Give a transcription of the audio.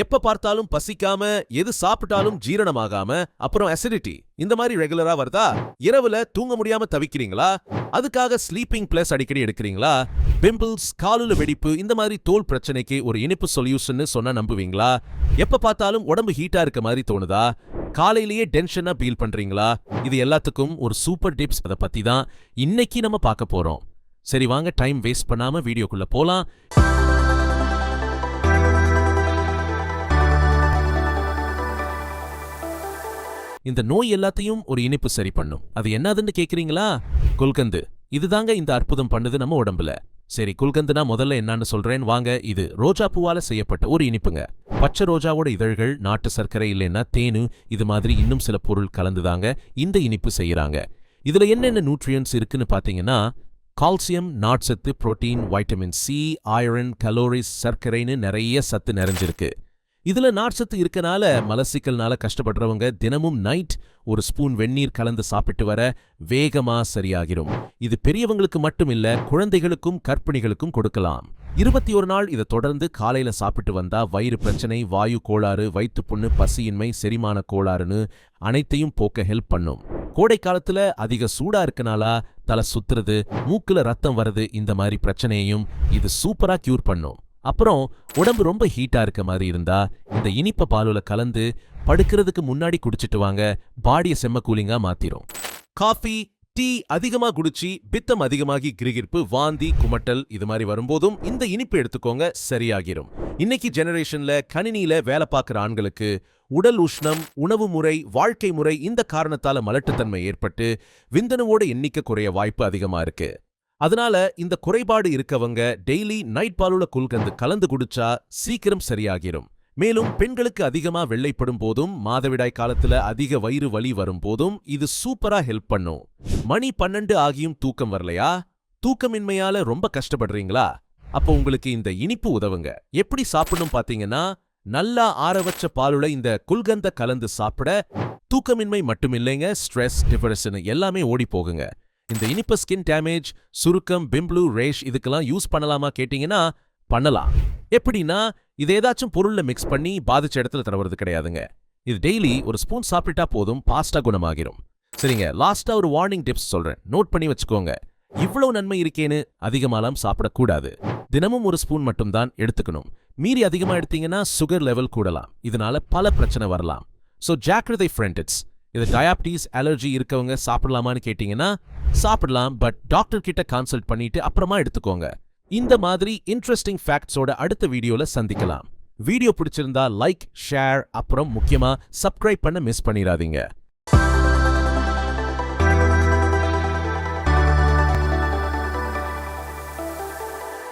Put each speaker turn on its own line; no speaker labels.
எப்ப பார்த்தாலும் பசிக்காம எது சாப்பிட்டாலும் ஜீரணமாகாம அப்புறம் அசிடிட்டி இந்த மாதிரி ரெகுலரா வருதா? இரவுல தூங்க முடியாம தவிக்கிறீங்களா? அதுக்காக ஸ்லீப்பிங் பிளஸ் அடிக்கடி எடுக்கிறீங்களா? பிம்பிள்ஸ் காலுல வெடிப்பு இந்த மாதிரி தோல் பிரச்சனைக்கு ஒரு இனிப்பு சொல்யூஷன் சொன்னா நம்புவீங்களா? எப்ப பார்த்தாலும் உடம்பு ஹீட்டா இருக்க மாதிரி தோணுதா? காலையிலேயே டென்ஷனா ஃபீல் பண்றீங்களா? இது எல்லாத்துக்கும் ஒரு சூப்பர் டிப்ஸ் அதை பத்தி தான் இன்னைக்கு நம்ம பார்க்க போறோம். சரி வாங்க டைம் வேஸ்ட் பண்ணாம வீடியோக்குள்ள போலாம். இந்த நோய் எல்லாத்தையும் ஒரு இனிப்பு சரி பண்ணும். அது என்னதுன்னு கேக்குறீங்களா? குல்கந்து. இதுதாங்க இந்த அற்புதம் பண்ணுது நம்ம உடம்புல. சரி குல்கந்துனா முதல்ல என்னன்னு சொல்றேன். வாங்க இது ரோஜா பூவால செய்யப்பட்ட ஒரு இனிப்புங்க. பச்சை ரோஜாவோட இதழ்கள் நாட்டு சர்க்கரை இல்லைன்னா தேனு இது மாதிரி இன்னும் சில பொருள் கலந்துதாங்க இந்த இனிப்பு செய்யறாங்க. இதுல என்னென்ன நியூட்ரியன்ஸ் இருக்குன்னு பாத்தீங்கன்னா calcium நாட்சத்து protein vitamin C iron calories சர்க்கரைன்னு நிறைய சத்து நிறைஞ்சிருக்கு. இதுல நார்ச்சத்து இருக்கனால மலசிக்கல்னால கஷ்டப்படுறவங்க தினமும் நைட் ஒரு ஸ்பூன் வெந்நீர் கலந்து சாப்பிட்டு வர வேகமா சரியாகிரும். இது பெரியவங்களுக்கு மட்டும் இல்ல குழந்தைகளுக்கும் கர்ப்பிணிகளுக்கும் கொடுக்கலாம். இருபத்தி ஒரு நாள் இதை தொடர்ந்து காலையில சாப்பிட்டு வந்தா வயிறு பிரச்சனை வாயு கோளாறு வயிற்று புண்ணு பசியின்மை செரிமான கோளாறுன்னு அனைத்தையும் போக்க ஹெல்ப் பண்ணும். கோடை காலத்துல அதிக சூடா இருக்கனாலா தலை சுத்துறது மூக்குல ரத்தம் வருது இந்த மாதிரி பிரச்சனையையும் இது சூப்பரா கியூர் பண்ணும். அப்புறம் உடம்பு ரொம்ப ஹீட்டா இருக்க மாதிரி இருந்தா இந்த இனிப்ப பாலுல கலந்து படுக்கிறதுக்கு முன்னாடி குடிச்சிட்டு வாங்க. பாடிய செம்ம கூலிங்கா மாத்திரும். காஃபி டீ அதிகமா குடிச்சு பித்தம் அதிகமாகி கிரிகிர்ப்பு வாந்தி குமட்டல் இது மாதிரி வரும்போதும் இந்த இனிப்பு எடுத்துக்கோங்க சரியாகிரும். இன்னைக்கு ஜெனரேஷன்ல கணினியில வேலை பார்க்குற ஆண்களுக்கு உடல் உஷ்ணம் உணவு முறை வாழ்க்கை முறை இந்த காரணத்தால மலட்டுத்தன்மை ஏற்பட்டு விந்தணுவோட எண்ணிக்கை குறைய வாய்ப்பு அதிகமா இருக்கு. அதனால இந்த குறைபாடு இருக்கவங்க டெய்லி நைட் பாலுல குல்கந்து கலந்து குடிச்சா சீக்கிரம் சரியாகிரும். மேலும் பெண்களுக்கு அதிகமா வெள்ளைப்படும் போதும் மாதவிடாய் காலத்துல அதிக வயிறு வலி வரும் போதும் இது சூப்பரா ஹெல்ப் பண்ணும். மணி பன்னெண்டு ஆகியும் தூக்கம் வரலையா? தூக்கமின்மையால ரொம்ப கஷ்டப்படுறீங்களா? அப்போ உங்களுக்கு இந்த இனிப்பு உதவுங்க. எப்படி சாப்பிடணும் பாத்தீங்கன்னா நல்லா ஆற வச்ச பாலுல இந்த குல்கந்த கலந்து சாப்பிட தூக்கமின்மை மட்டுமில்லைங்க ஸ்ட்ரெஸ் டிப்ரெஷன் எல்லாமே ஓடி போகுங்க. இந்த இனிப்பு ஸ்கின் டேமேஜ் சுருக்கம் பிம்ப்ளூ ரேஷ் இதுக்கெல்லாம் யூஸ் பண்ணலாமா கேட்டீங்கன்னா பண்ணலாம். எப்படின்னா இது ஏதாச்சும் பொருள்ல மிக்ஸ் பண்ணி பாதிச்ச இடத்துல தடவுறது கிடையாதுங்க. இது டெய்லி ஒரு ஸ்பூன் சாப்பிட்டா போதும் பாஸ்டா குணமாகிரும். சரிங்க லாஸ்டா ஒரு வார்னிங் டிப்ஸ் சொல்றேன். நோட் பண்ணி வச்சுக்கோங்க. இவ்வளவு நன்மை இருக்கேன்னு அதிகமாலாம் சாப்பிடக்கூடாது. தினமும் ஒரு ஸ்பூன் மட்டும்தான் எடுத்துக்கணும். மீறி அதிகமா எடுத்தீங்கன்னா சுகர் லெவல் கூடலாம். இதனால பல பிரச்சனை வரலாம். ஸோ ஜாக்கிரதை ஃப்ரெண்ட்ஸ் இது டயாபிட்டிஸ் அலர்ஜி இருக்கவங்க சாப்பிடலாமான்னு கேட்டீங்கன்னா சாப்பிடலாம் பட் டாக்டர் கிட்ட கன்சல்ட் பண்ணிட்டு அப்புறமா எடுத்துக்கோங்க. இந்த மாதிரி இன்ட்ரெஸ்டிங் ஃபேக்ட்ஸோட அடுத்த வீடியோல சந்திக்கலாம். வீடியோ பிடிச்சிருந்தா லைக் ஷேர் அப்புறம் முக்கியமா சப்ஸ்கிரைப் பண்ண மிஸ் பண்ணிடாதீங்க.